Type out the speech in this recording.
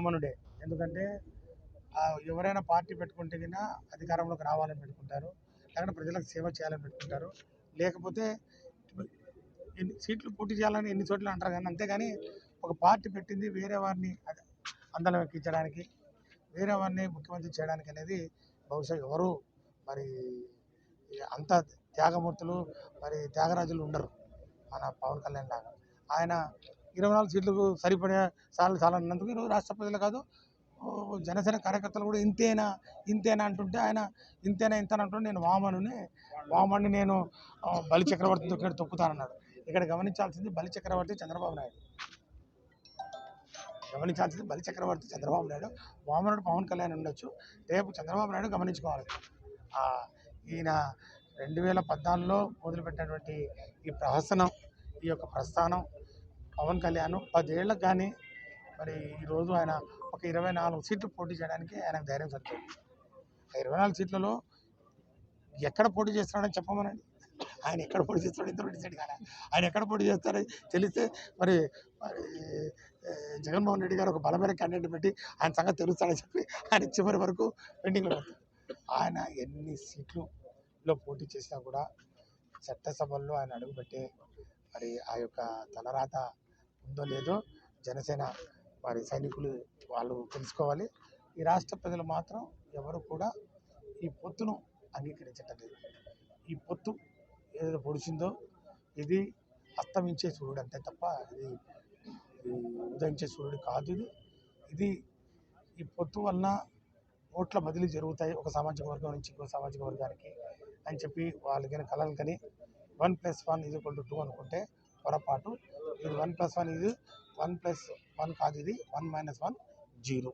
కామనుడే ఎందుకంటే ఎవరైనా పార్టీ పెట్టుకుంటే కన్నా అధికారంలోకి రావాలని పెట్టుకుంటారు. లేకుంటే ప్రజలకు సేవ చేయాలని పెట్టుకుంటారు. లేకపోతే ఎన్ని సీట్లు పోటీ చేయాలని ఎన్ని చోట్ల అంటారు కానీ అంతేగాని ఒక పార్టీ పెట్టింది వేరే వారిని అదే అందలం ఎక్కించడానికి వేరే వారిని ముఖ్యమంత్రి చేయడానికి అనేది బహుశా ఎవరు మరి అంత త్యాగమూర్తులు మరి త్యాగరాజులు ఉండరు. మన పవన్ కళ్యాణ్ లాగా. ఆయన ఇరవై నాలుగు సీట్లకు సరిపడే సార్లు చాలా అన్నందుకు ఈరోజు రాష్ట్ర ప్రజలు కాదు జనసేన కార్యకర్తలు కూడా ఇంతేనా ఇంతేనా అంటుంటే ఆయన ఇంతేనా ఇంతేనా అంటుంటే నేను వామనుని వామని నేను బలి చక్రవర్తితో ఇక్కడ తొక్కుతానన్నాడు. ఇక్కడ గమనించాల్సింది బలి చక్రవర్తి చంద్రబాబు నాయుడు. గమనించాల్సింది బలి చక్రవర్తి చంద్రబాబు నాయుడు. వామనుడు పవన్ కళ్యాణ్ ఉండొచ్చు. రేపు చంద్రబాబు నాయుడు గమనించుకోవాలి. ఈయన రెండు వేల పద్నాలుగులో మొదలుపెట్టినటువంటి ఈ ప్రహసనం ఈ యొక్క ప్రస్థానం పవన్ కళ్యాణ్ పదేళ్ళకు కానీ మరి ఈరోజు ఆయన ఒక ఇరవై నాలుగు సీట్లు పోటీ చేయడానికి ఆయనకు ధైర్యం సరిపోయింది ఆ ఇరవై నాలుగు సీట్లలో ఎక్కడ పోటీ చేస్తున్నాడని చెప్పమనండి. ఆయన ఎక్కడ పోటీ చేస్తాడో ఇంతలో డిసైడ్ కానీ ఆయన ఎక్కడ పోటీ చేస్తారో తెలిస్తే మరి మరి జగన్మోహన్ రెడ్డి గారు ఒక బలమైన క్యాండిడేట్ పెట్టి ఆయన సంగతి తెలుస్తాడని చెప్పి ఆయన చివరి వరకు పెండింగ్లో పెడతారు. ఆయన ఎన్ని సీట్లులో పోటీ చేసినా కూడా చట్టసభల్లో ఆయన అడుగుపెట్టే మరి ఆ యొక్క తలరాత ఉందో లేదో జనసేన మరి సైనికులు వాళ్ళు తెలుసుకోవాలి. ఈ రాష్ట్ర ప్రజలు మాత్రం ఎవరు కూడా ఈ పొత్తును అంగీకరించటం లేదు. ఈ పొత్తు ఏదో పొడిచిందో ఇది అస్తమించే సూర్యుడు అంతే తప్ప ఇది ఉదయించే సూర్యుడు కాదు ఇది. ఇది ఈ పొత్తు వలన ఓట్ల బదిలీ జరుగుతాయి. ఒక సామాజిక వర్గం నుంచి ఇంకో సామాజిక వర్గానికి అని చెప్పి వాళ్ళకి కలలు కానీ వన్ ప్లస్ వన్ ఇది ఈక్వల్ టు టూ అనుకుంటే పొరపాటు. ఇది వన్ ప్లస్ వన్ ఇది వన్ ప్లస్ వన్ కాదు ఇది వన్ మైనస్ వన్ జీరో.